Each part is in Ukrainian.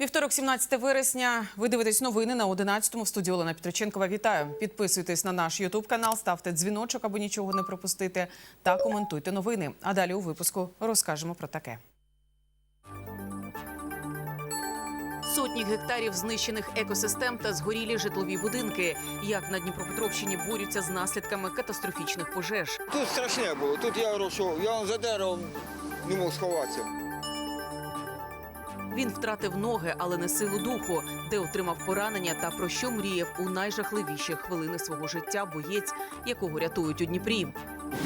Вівторок, 17 вересня. Ви дивитесь новини на 11-му. В студії Олена Петриченкова. Вітаю. Підписуйтесь на наш Ютуб канал, ставте дзвіночок, аби нічого не пропустити, та коментуйте новини. А далі у випуску розкажемо про таке. Сотні гектарів знищених екосистем та згорілі житлові будинки. Як на Дніпропетровщині борються з наслідками катастрофічних пожеж. Тут страшне було. Тут я говорю, я за деревом не мог сховатися. Він втратив ноги, але не силу духу, де отримав поранення та про що мріяв у найжахливіші хвилини свого життя боєць, якого рятують у Дніпрі.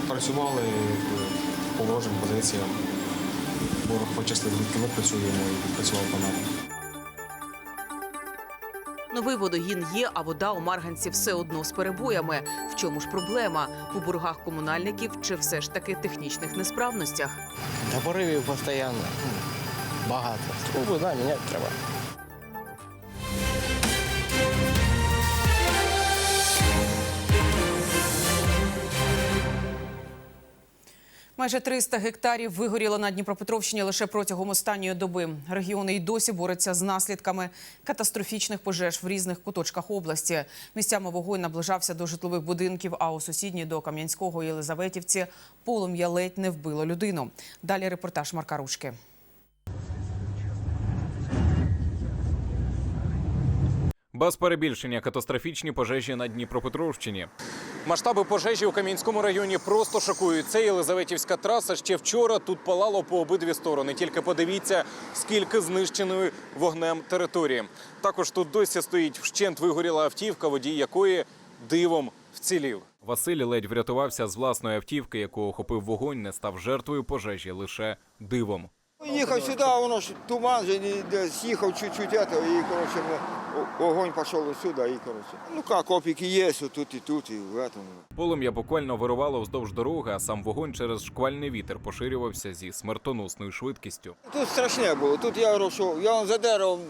Працювали по ворожим позиціям. Ворог почаслив, звідки ми працюємо і працював по нам. Новий водогін є, а вода у Марганці все одно з перебоями. В чому ж проблема? У боргах комунальників чи все ж таки технічних несправностях? Та поривів постійно. Багато. Труби, да, міняти треба. Майже 300 гектарів вигоріло на Дніпропетровщині лише протягом останньої доби. Регіони й досі борються з наслідками катастрофічних пожеж в різних куточках області. Місцями вогонь наближався до житлових будинків, а у сусідній до Кам'янського і Єлизаветівці полум'я ледь не вбило людину. Далі репортаж Марка Ручки. Без перебільшення катастрофічні пожежі на Дніпропетровщині. Масштаби пожежі у Кам'янському районі просто шокують. Це Єлизаветівська траса. Ще вчора тут палало по обидві сторони. Тільки подивіться, скільки знищеної вогнем території. Також тут досі стоїть вщент вигоріла автівка, водій якої дивом вцілів. Василь ледь врятувався з власної автівки, яку охопив вогонь, не став жертвою пожежі лише дивом. Їхав сюди, воно ж туман же не десь їхав чуть-чуть і коротше, огонь пішов сюди, і коротше. Ну як, опіки є, тут і тут, і в этом. Полум'я буквально вирувало вздовж дороги, а сам вогонь через шквальний вітер поширювався зі смертоносною швидкістю. Тут страшне було. Тут я що я за деревом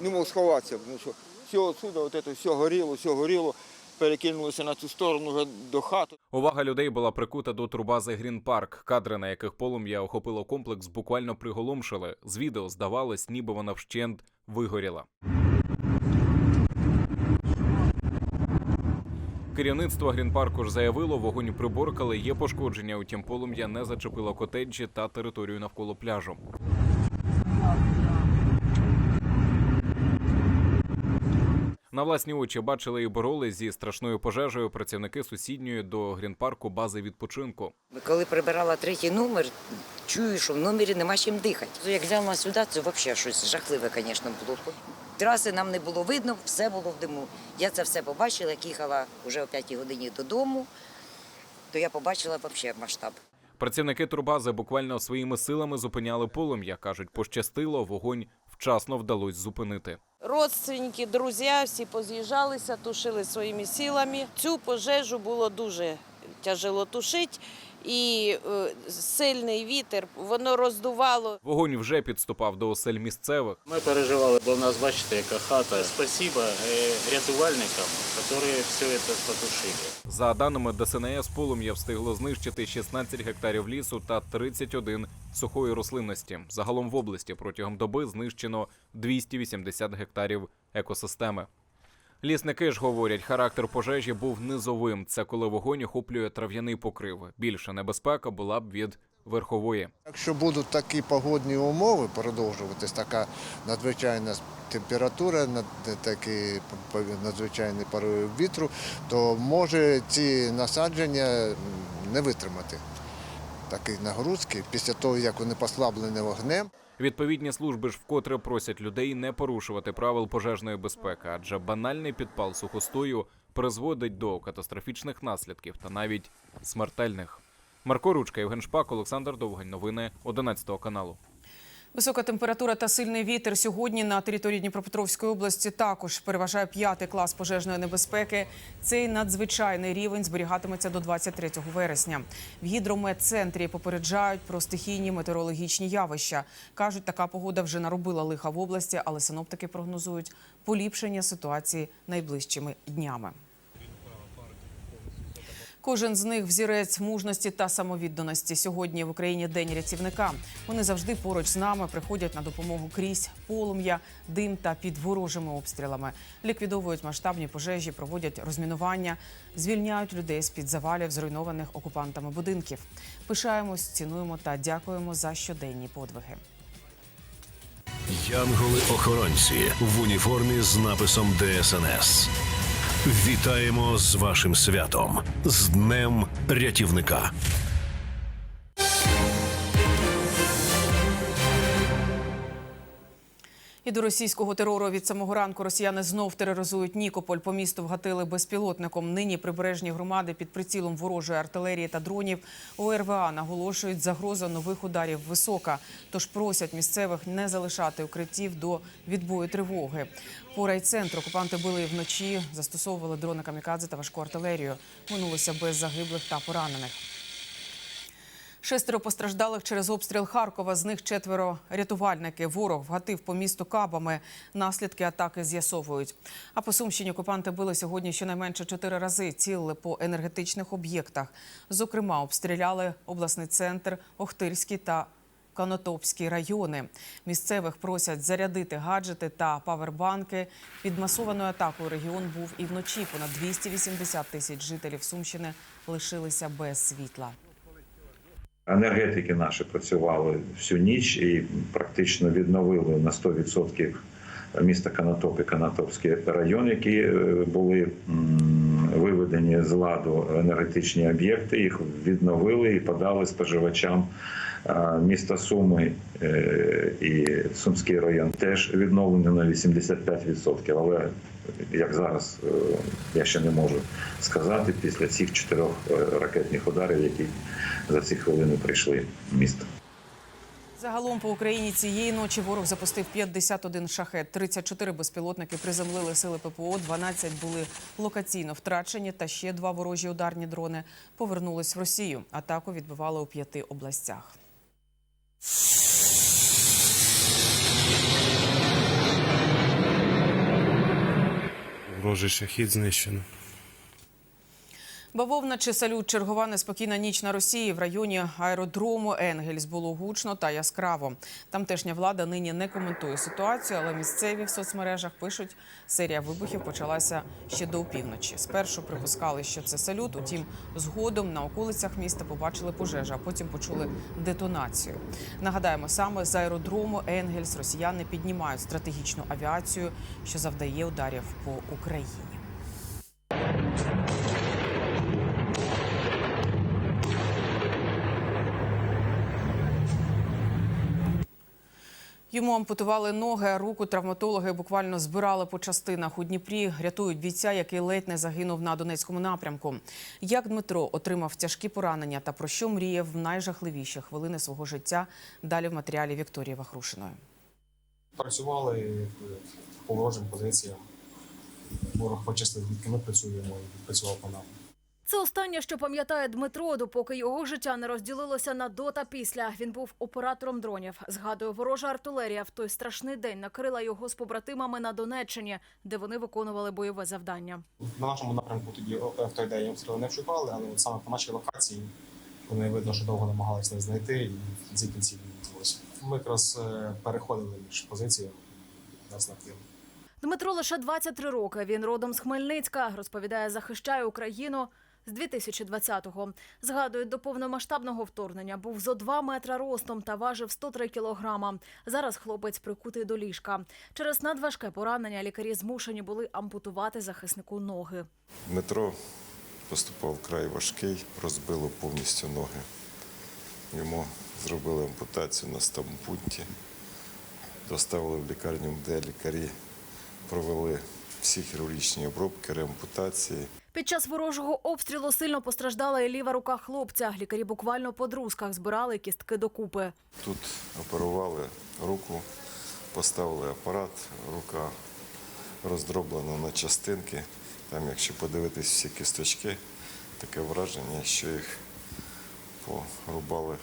не мог сховатися, тому що все отсюди, от це все горіло, все горіло, перекинулося на цю сторону вже до хати. Увага людей була прикута до турбази Грін Парк. Кадри, на яких полум'я охопило комплекс, буквально приголомшили. З відео здавалось, ніби вона вщент вигоріла. Керівництво Грінпарку ж заявило, вогонь приборкали, є пошкодження, утім полум'я не зачепило котеджі та територію навколо пляжу. На власні очі бачили і боролись зі страшною пожежею працівники сусідньої до Грінпарку бази відпочинку. Коли прибирала третій номер, чую, що в номері нема чим дихати. Як глянула сюди, це взагалі щось жахливе, звісно, було. Траси нам не було видно, все було в диму. Я це все побачила, як їхала вже о 5 годині додому, то я побачила взагалі масштаб. Працівники турбази буквально своїми силами зупиняли полум'я. кажуть, пощастило, вогонь вчасно вдалося зупинити. Родственники, друзі, всі поз'їжджалися, тушили своїми силами. Цю пожежу було дуже тяжело тушити. І е, сильний вітер, воно роздувало. Вогонь вже підступав до осель місцевих. Ми переживали, бо в нас, бачите, яка хата. Спасибо е, рятувальникам, які все це потушили. За даними ДСНС, полум'я встигло знищити 16 гектарів лісу та 31 сухої рослинності. Загалом в області протягом доби знищено 280 гектарів екосистеми. Лісники ж говорять, характер пожежі був низовим. Це коли вогонь охоплює трав'яний покрив. Більша небезпека була б від верхової. Якщо будуть такі погодні умови, продовжуватись така надзвичайна температура, такі надзвичайні пориви вітру, то може ці насадження не витримати такі нагрузки після того, як вони послаблені вогнем. Відповідні служби ж вкотре просять людей не порушувати правил пожежної безпеки, адже банальний підпал сухостою призводить до катастрофічних наслідків та навіть смертельних. Марко Ручка, Євген Шпак, Олександр Довгань. Новини 11 каналу. Висока температура та сильний вітер сьогодні на території Дніпропетровської області також переважає п'ятий клас пожежної небезпеки. Цей надзвичайний рівень зберігатиметься до 23 вересня. В гідрометцентрі попереджають про стихійні метеорологічні явища. кажуть, така погода вже наробила лиха в області, але синоптики прогнозують поліпшення ситуації найближчими днями. Кожен з них взірець мужності та самовідданості. Сьогодні в Україні день рятівника. Вони завжди поруч з нами приходять на допомогу крізь полум'я, дим та під ворожими обстрілами. Ліквідовують масштабні пожежі, проводять розмінування, звільняють людей з під завалів зруйнованих окупантами будинків. Пишаємось, цінуємо та дякуємо за щоденні подвиги. Янголи-охоронці в уніформі з написом ДСНС. Вітаємо з вашим святом з Днем рятівника. І до російського терору від самого ранку росіяни знов тероризують Нікополь. По місту вгатили безпілотником. Нині прибережні громади під прицілом ворожої артилерії та дронів ОРВА наголошують, загроза нових ударів висока. Тож просять місцевих не залишати укриттів до відбою тривоги. По райцентру окупанти били вночі, застосовували дрони камікадзе та важку артилерію. Минулося без загиблих та поранених. Шестеро постраждалих через обстріл Харкова. З них четверо рятувальники. Ворог вгатив по місту кабами. Наслідки атаки з'ясовують. А по Сумщині окупанти били сьогодні щонайменше чотири рази. Цілили по енергетичних об'єктах. Зокрема, обстріляли обласний центр, Охтирський та Конотопський райони. Місцевих просять зарядити гаджети та павербанки. Під масованою атакою регіон був і вночі. Понад 280 тисяч жителів Сумщини лишилися без світла. Енергетики наші працювали всю ніч і практично відновили на 100% місто Канатоп і Канатопський район, які е, були виведені з ладу енергетичні об'єкти. Їх відновили і подали споживачам. Е, Місто Суми е, і Сумський район теж відновлені на 85%. Але як зараз я ще не можу сказати після цих чотирьох ракетних ударів, які за ці хвилини прийшли в місто. Загалом по Україні цієї ночі ворог запустив 51 шахет, 34 безпілотники приземлили сили ППО, 12 були локаційно втрачені, та ще два ворожі ударні дрони повернулись в Росію. Атаку відбивали у п'яти областях. Ворожий шахід знищено. Бавовна чи салют чергова неспокійна ніч на Росії в районі аеродрому Енгельс було гучно та яскраво. Тамтешня влада нині не коментує ситуацію, але місцеві в соцмережах пишуть, серія вибухів почалася ще до опівночі. Спершу припускали, що це салют. Утім, згодом на околицях міста побачили пожежу, а потім почули детонацію. Нагадаємо, саме з аеродрому Енгельс росіяни піднімають стратегічну авіацію, що завдає ударів по Україні. Йому ампутували ноги, руку травматологи буквально збирали по частинах. У Дніпрі рятують бійця, який ледь не загинув на Донецькому напрямку. Як Дмитро отримав тяжкі поранення та про що мріяв в найжахливіші хвилини свого життя? Далі в матеріалі Вікторії Вахрушиної. Працювали по ворожим позиціям. Ворог почистив, ми працюємо і працював по нам. Це останнє, що пам'ятає Дмитро, допоки його життя не розділилося на до та після. Він був оператором дронів. Згадує, ворожа артилерія в той страшний день накрила його з побратимами на Донеччині, де вони виконували бойове завдання. На нашому напрямку тоді в той день обстріли не вшукали, але от саме по нашій локації вони видно, що довго намагалися нас знайти, і в кінці кінців не відбулося. Ми якраз е, переходили між позиціями, нас накрили. Дмитро лише 23 роки. Він родом з Хмельницька. Розповідає, захищає Україну з 2020-го. Згадує, до повномасштабного вторгнення був зо 2 метра ростом та важив 103 кілограма. Зараз хлопець прикутий до ліжка. Через надважке поранення лікарі змушені були ампутувати захиснику ноги. Дмитро поступав вкрай важкий, розбило повністю ноги. Йому зробили ампутацію на стампунті, доставили в лікарню, де лікарі провели всі хірургічні обробки, реампутації. Під час ворожого обстрілу сильно постраждала і ліва рука хлопця. Лікарі буквально по друзках збирали кістки докупи. Тут оперували руку, поставили апарат, рука роздроблена на частинки. Там, якщо подивитись всі кісточки, таке враження, що їх порубали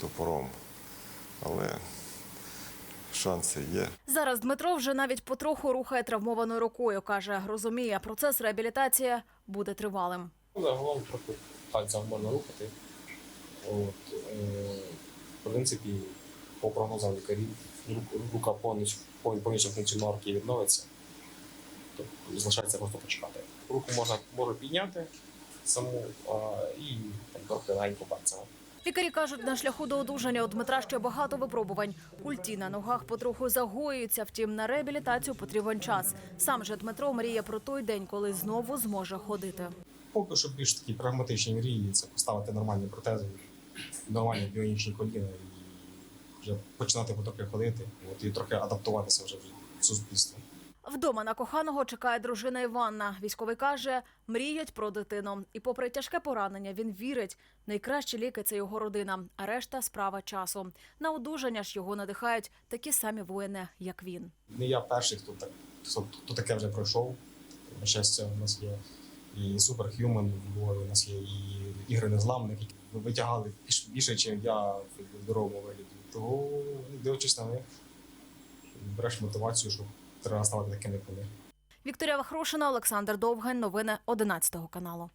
топором. Але шанси є. Зараз Дмитро вже навіть потроху рухає травмованою рукою. Каже, розуміє, процес реабілітації буде тривалим. Ну, Загалом трохи пальцем можна рухати. От, е, в принципі, по прогнозам лікарів, рука повністю повністю функціонал руки відновиться. Тобто залишається просто почекати. Руку можна можу підняти саму а, і там, трохи легенько пальцями. Лікарі кажуть, на шляху до одужання у Дмитра ще багато випробувань. Культі на ногах потроху загоюються, втім на реабілітацію потрібен час. Сам же Дмитро мріє про той день, коли знову зможе ходити. Поки що більш такі прагматичні мрії це поставити нормальні протези, нормальні біонічні коліна і вже починати потрохи ходити, от, і трохи адаптуватися вже в суспільство. Вдома на коханого чекає дружина Іванна. Військовий каже, мріють про дитину. І попри тяжке поранення, він вірить, найкращі ліки це його родина, а решта справа часу. На одужання ж його надихають такі самі воїни, як він. Не я перший, хто так хто, хто таке вже пройшов. На щастя, у нас є і в у нас є і ігри незламних, які витягали більш- більше, ніж я в здоровому вигляді. Того, дивлячись на них, береш мотивацію, що треба ставати таким, як. Вікторія Вахрушина, Олександр Довгань. Новини 11 каналу.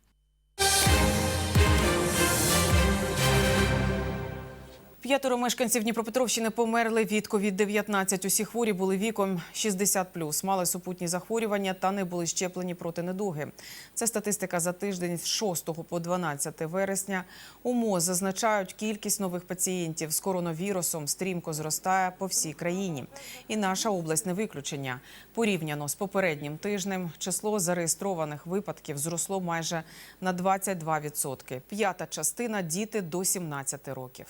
П'ятеро мешканців Дніпропетровщини померли від COVID-19. Усі хворі були віком 60+, мали супутні захворювання та не були щеплені проти недуги. Це статистика за тиждень з 6 по 12 вересня. У МОЗ зазначають, кількість нових пацієнтів з коронавірусом стрімко зростає по всій країні. І наша область не виключення. Порівняно з попереднім тижнем число зареєстрованих випадків зросло майже на 22%. П'ята частина – діти до 17 років.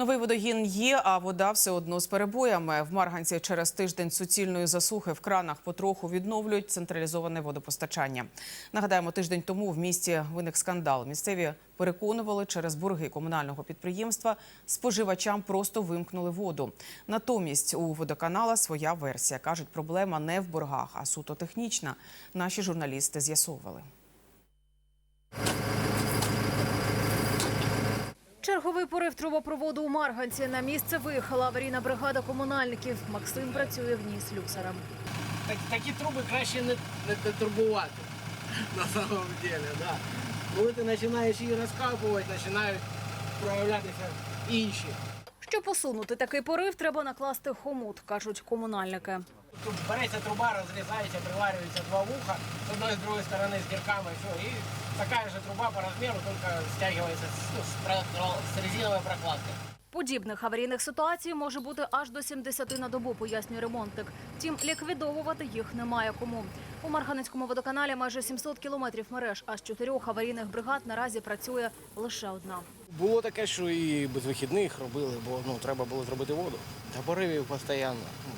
Новий водогін є, а вода все одно з перебоями. В Марганці через тиждень суцільної засухи в кранах потроху відновлюють централізоване водопостачання. Нагадаємо, тиждень тому в місті виник скандал. Місцеві переконували, через борги комунального підприємства споживачам просто вимкнули воду. Натомість у водоканала своя версія. Кажуть, проблема не в боргах, а суто технічна. Наші журналісти з'ясовували. Черговий порив трубопроводу у Марганці. На місце виїхала аварійна бригада комунальників. Максим працює в ній слюсарем. Так, такі труби краще не, не, не турбувати на самом деле, да. Коли ти починаєш її розкапувати, починають проявлятися інші. Щоб посунути такий порив, треба накласти хомут, кажуть комунальники. Тут береться труба, розрізається, приварюється два вуха з одної з другої сторони з дірками, все, і така ж труба по розміру, тільки стягується з, ну, з, про- з резинової прокладки. Подібних аварійних ситуацій може бути аж до 70 на добу, пояснює ремонтник. Втім, ліквідовувати їх немає кому. У Марганецькому водоканалі майже 700 кілометрів мереж, а з чотирьох аварійних бригад наразі працює лише одна. Було таке, що і без вихідних робили, бо ну, треба було зробити воду. Та поривів постійно. ну,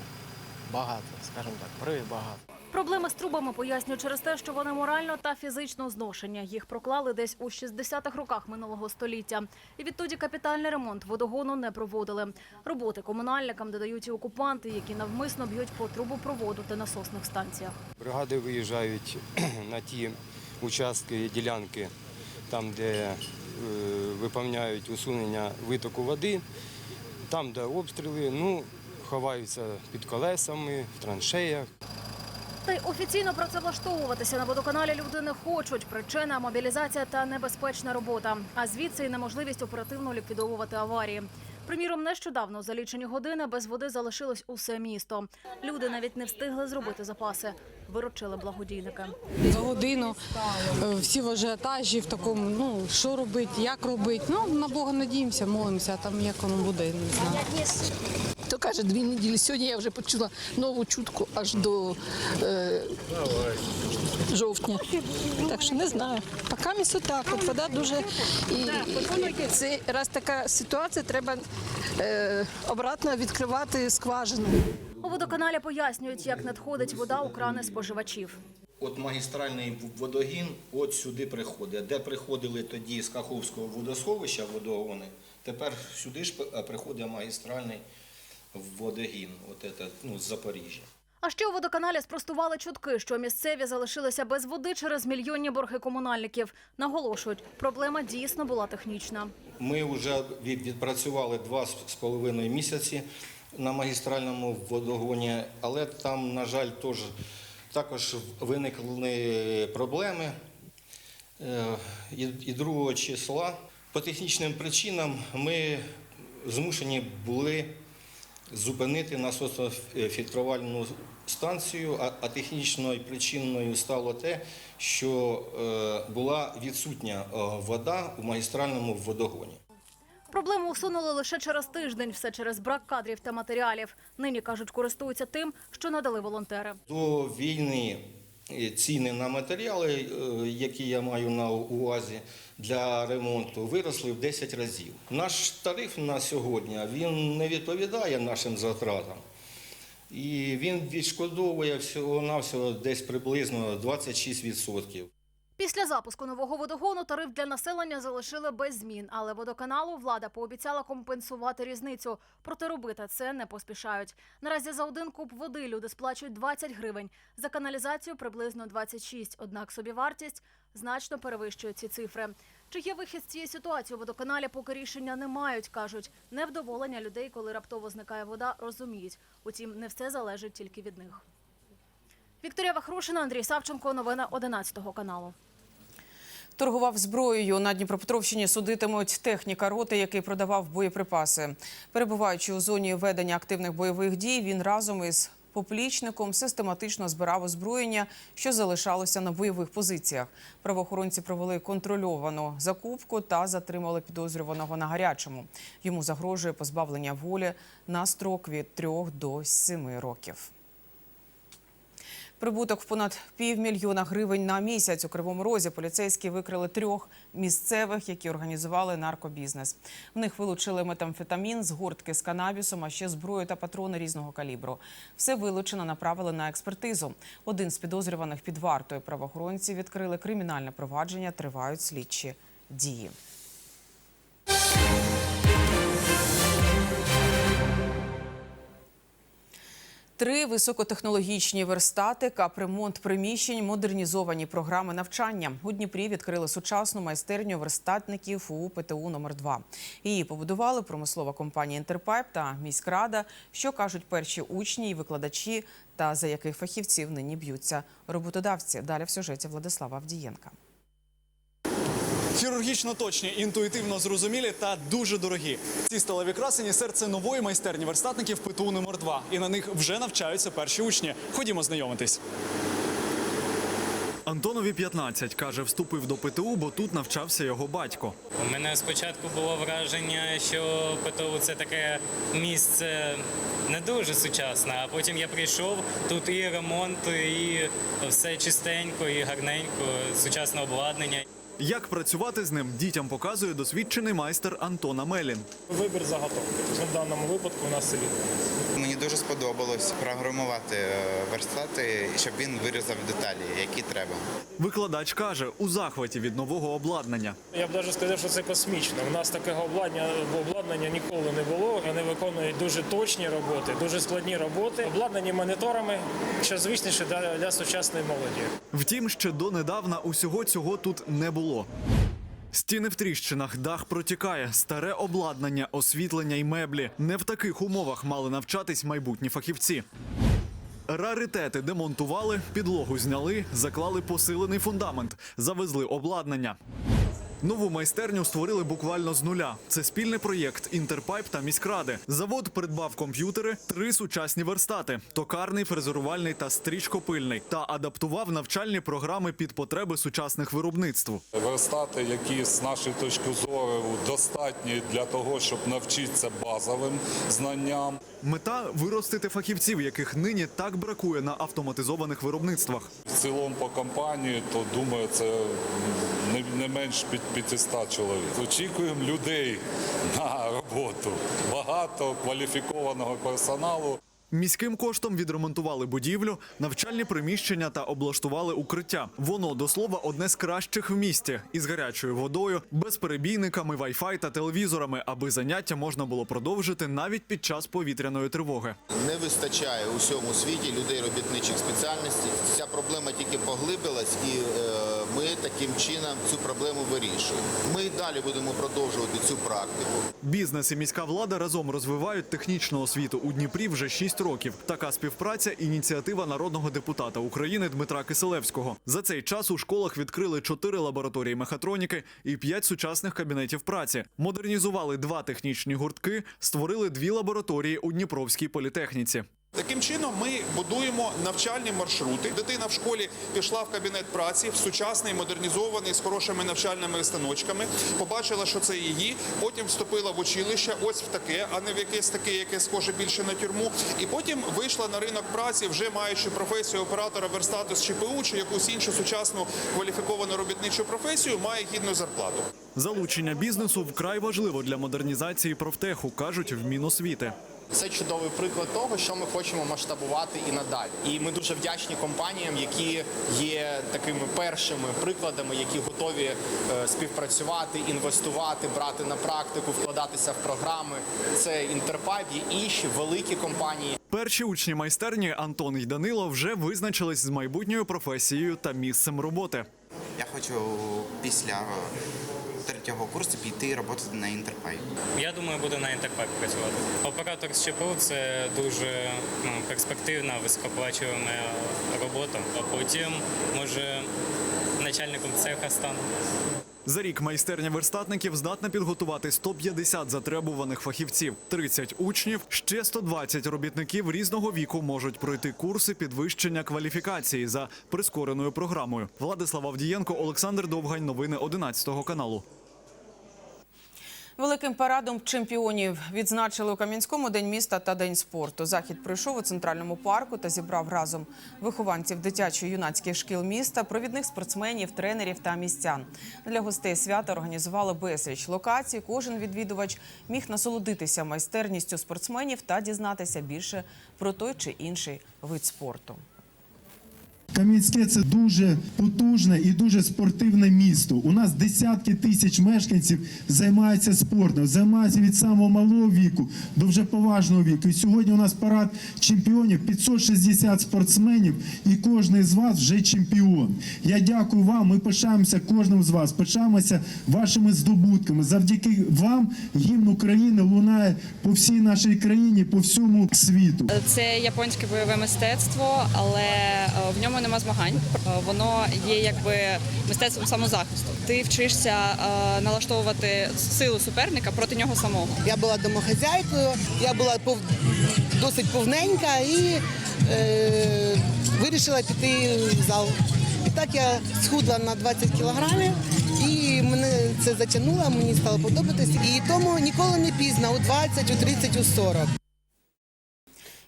Багато, скажімо так, поривів багато. Проблеми з трубами пояснюють через те, що вони морально та фізично зношення. Їх проклали десь у 60-х роках минулого століття. І відтоді капітальний ремонт водогону не проводили. Роботи комунальникам додають і окупанти, які навмисно б'ють по трубопроводу та насосних станціях. Бригади виїжджають на ті участки, ділянки, там, де е, виповняють усунення витоку води, там, де обстріли, ну, ховаються під колесами, в траншеях. Та й офіційно працевлаштовуватися на водоканалі люди не хочуть. Причина мобілізація та небезпечна робота. А звідси й неможливість оперативно ліквідовувати аварії. Приміром, нещодавно за лічені години без води залишилось усе місто. Люди навіть не встигли зробити запаси. Виручили благодійники. За годину е, всі в ажіотажі, в такому, ну, що робити, як робити. Ну, на Бога надіємося, молимося, а там як воно буде, не знаю. То каже, дві неділі. Сьогодні я вже почула нову чутку аж до е, жовтня. Так що не знаю. Поки місто так, от вода дуже і, і це раз така ситуація, треба е, обратно відкривати скважину. У водоканалі пояснюють, як надходить вода у крани споживачів. От магістральний водогін от сюди приходить. Де приходили тоді з Каховського водосховища водогони, тепер сюди ж приходить магістральний водогін, от это, ну, з Запоріжжя. А ще у водоканалі спростували чутки, що місцеві залишилися без води через мільйонні борги комунальників. Наголошують, проблема дійсно була технічна. Ми вже відпрацювали два з половиною місяці на магістральному водогоні, але там, на жаль, теж також виникли проблеми. е, і 2 числа. По технічним причинам ми змушені були зупинити насософільтрувальну станцію, а, технічною причиною стало те, що е, була відсутня е, вода у магістральному водогоні. Проблему усунули лише через тиждень, все через брак кадрів та матеріалів. Нині кажуть, користуються тим, що надали волонтери. До війни ціни на матеріали, е, які я маю на увазі для ремонту, виросли в 10 разів. Наш тариф на сьогодні він не відповідає нашим затратам. І він відшкодовує всього-навсього десь приблизно 26%. Після запуску нового водогону тариф для населення залишили без змін, але водоканалу влада пообіцяла компенсувати різницю. Проте робити це не поспішають. Наразі за один куб води люди сплачують 20 гривень, за каналізацію приблизно 26, однак собівартість значно перевищує ці цифри. Чи є вихід з цієї ситуації у водоканалі, поки рішення не мають, кажуть. Невдоволення людей, коли раптово зникає вода, розуміють. Утім, не все залежить тільки від них. Вікторія Вахрушина, Андрій Савченко. Новини 11 каналу. Торгував зброєю на Дніпропетровщині судитимуть техніка роти, який продавав боєприпаси. Перебуваючи у зоні ведення активних бойових дій, він разом із поплічником систематично збирав озброєння, що залишалося на бойових позиціях. Правоохоронці провели контрольовану закупку та затримали підозрюваного на гарячому. Йому загрожує позбавлення волі на строк від 3 до 7 років. Прибуток в понад півмільйона гривень на місяць у Кривому Розі поліцейські викрили трьох місцевих, які організували наркобізнес. В них вилучили метамфетамін, згортки з канабісом, а ще зброю та патрони різного калібру. Все вилучено направили на експертизу. Один з підозрюваних під вартою правоохоронці відкрили кримінальне провадження. Тривають слідчі дії. Три високотехнологічні верстати, капремонт приміщень, модернізовані програми навчання. У Дніпрі відкрили сучасну майстерню верстатників у ПТУ номер 2 Її побудували промислова компанія «Інтерпайп» та міськрада. Що кажуть перші учні і викладачі, та за яких фахівців нині б'ються роботодавці. Далі в сюжеті Владислава Авдієнка. Хірургічно точні, інтуїтивно зрозумілі та дуже дорогі. Ці сталеві красені серце нової майстерні верстатників ПТУ номер 2 І на них вже навчаються перші учні. Ходімо знайомитись. Антонові 15, каже, вступив до ПТУ, бо тут навчався його батько. У мене спочатку було враження, що ПТУ це таке місце не дуже сучасне, а потім я прийшов, тут і ремонт, і все чистенько, і гарненько, сучасне обладнання. Як працювати з ним, дітям показує досвідчений майстер Антона Мелін. Вибір заготовки. Тобто в даному випадку у нас селі. Мені дуже сподобалось програмувати е, верстати, щоб він вирізав деталі, які треба. Викладач каже, у захваті від нового обладнання. Я б навіть сказав, що це космічно. У нас такого обладнання, обладнання ніколи не було. Вони виконують дуже точні роботи, дуже складні роботи, обладнані моніторами, що звичніше для, для сучасної молоді. Втім, ще донедавна усього цього тут не було. Стіни в тріщинах, дах протікає, старе обладнання, освітлення й меблі. Не в таких умовах мали навчатись майбутні фахівці. Раритети демонтували, підлогу зняли, заклали посилений фундамент, завезли обладнання. Нову майстерню створили буквально з нуля. Це спільний проєкт Інтерпайп та міськради. Завод придбав комп'ютери, три сучасні верстати: токарний, фрезерувальний та стрічкопильний, та адаптував навчальні програми під потреби сучасних виробництв. Верстати, які з нашої точки зору достатні для того, щоб навчитися базовим знанням. Мета виростити фахівців, яких нині так бракує на автоматизованих виробництвах. В цілому по компанії, то думаю, це не, менш під 500 чоловік. Очікуємо людей на роботу. Багато кваліфікованого персоналу. Міським коштом відремонтували будівлю, навчальні приміщення та облаштували укриття. Воно до слова одне з кращих в місті із гарячою водою, безперебійниками, вайфай та телевізорами, аби заняття можна було продовжити навіть під час повітряної тривоги. Не вистачає у всьому світі людей робітничих спеціальностей. Ця проблема тільки поглибилась, і е, ми таким чином цю проблему вирішуємо. Ми далі будемо продовжувати цю практику. Бізнес і міська влада разом розвивають технічну освіту у Дніпрі вже 6 років. Така співпраця ініціатива народного депутата України Дмитра Киселевського. За цей час у школах відкрили чотири лабораторії мехатроніки і п'ять сучасних кабінетів праці. Модернізували два технічні гуртки, створили дві лабораторії у Дніпровській політехніці. Таким чином ми будуємо навчальні маршрути. Дитина в школі пішла в кабінет праці, в сучасний, модернізований з хорошими навчальними станочками. Побачила, що це її. Потім вступила в училище, ось в таке, а не в якесь таке, яке схоже більше на тюрму. І потім вийшла на ринок праці, вже маючи професію оператора верстату з ЧПУ чи якусь іншу сучасну кваліфіковану робітничу професію, має гідну зарплату. Залучення бізнесу вкрай важливо для модернізації профтеху, кажуть в Міносвіти. Це чудовий приклад того, що ми хочемо масштабувати і надалі. І ми дуже вдячні компаніям, які є такими першими прикладами, які готові е, співпрацювати, інвестувати, брати на практику, вкладатися в програми. Це Інтерпайп, є інші великі компанії. Перші учні майстерні Антон і Данило вже визначились з майбутньою професією та місцем роботи. Я хочу після третього курсу піти роботи на інтерпай. Я думаю, буду на інтерпай працювати. Оператор з ЧПУ це дуже ну, перспективна, високоплачувана робота. А потім, може, начальником цеха стану. За рік майстерня верстатників здатна підготувати 150 затребуваних фахівців, 30 учнів, ще 120 робітників різного віку можуть пройти курси підвищення кваліфікації за прискореною програмою. Владислав Авдієнко, Олександр Довгань. Новини 11 каналу. Великим парадом чемпіонів відзначили у Кам'янському день міста та день спорту. Захід пройшов у центральному парку та зібрав разом вихованців дитячо-юнацьких шкіл міста, провідних спортсменів, тренерів та містян. Для гостей свята організували безліч локацій. Кожен відвідувач міг насолодитися майстерністю спортсменів та дізнатися більше про той чи інший вид спорту. Кам'янське це дуже потужне і дуже спортивне місто. У нас десятки тисяч мешканців займаються спортом, займаються від самого малого віку до вже поважного віку. І сьогодні у нас парад чемпіонів 560 спортсменів, і кожен з вас вже чемпіон. Я дякую вам. Ми пишаємося кожним з вас. Пишаємося вашими здобутками. Завдяки вам гімн України лунає по всій нашій країні, по всьому світу. Це японське бойове мистецтво, але е, в ньому нема змагань. Е, Воно є якби мистецтвом самозахисту. Ти вчишся е, налаштовувати силу суперника проти нього самого. Я була домохазяйкою, я була досить повненька і е... вирішила піти в зал. І так я схудла на 20 кілограмів, і мене це затягнуло, мені стало подобатися. І тому ніколи не пізно, у 20, у 30, у 40.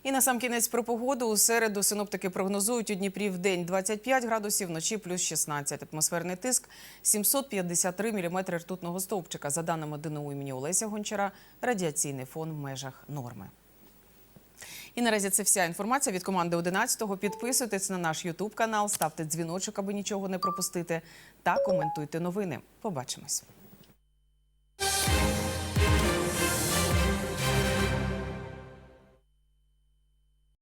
І на сам кінець про погоду. У середу синоптики прогнозують у Дніпрі в день 25 градусів, вночі плюс 16. Атмосферний тиск 753 міліметри ртутного стовпчика. За даними ДНУ імені Олеся Гончара, радіаційний фон в межах норми. І наразі це вся інформація від команди 11-го. Підписуйтесь на наш Ютуб канал, ставте дзвіночок, аби нічого не пропустити, та коментуйте новини. Побачимось.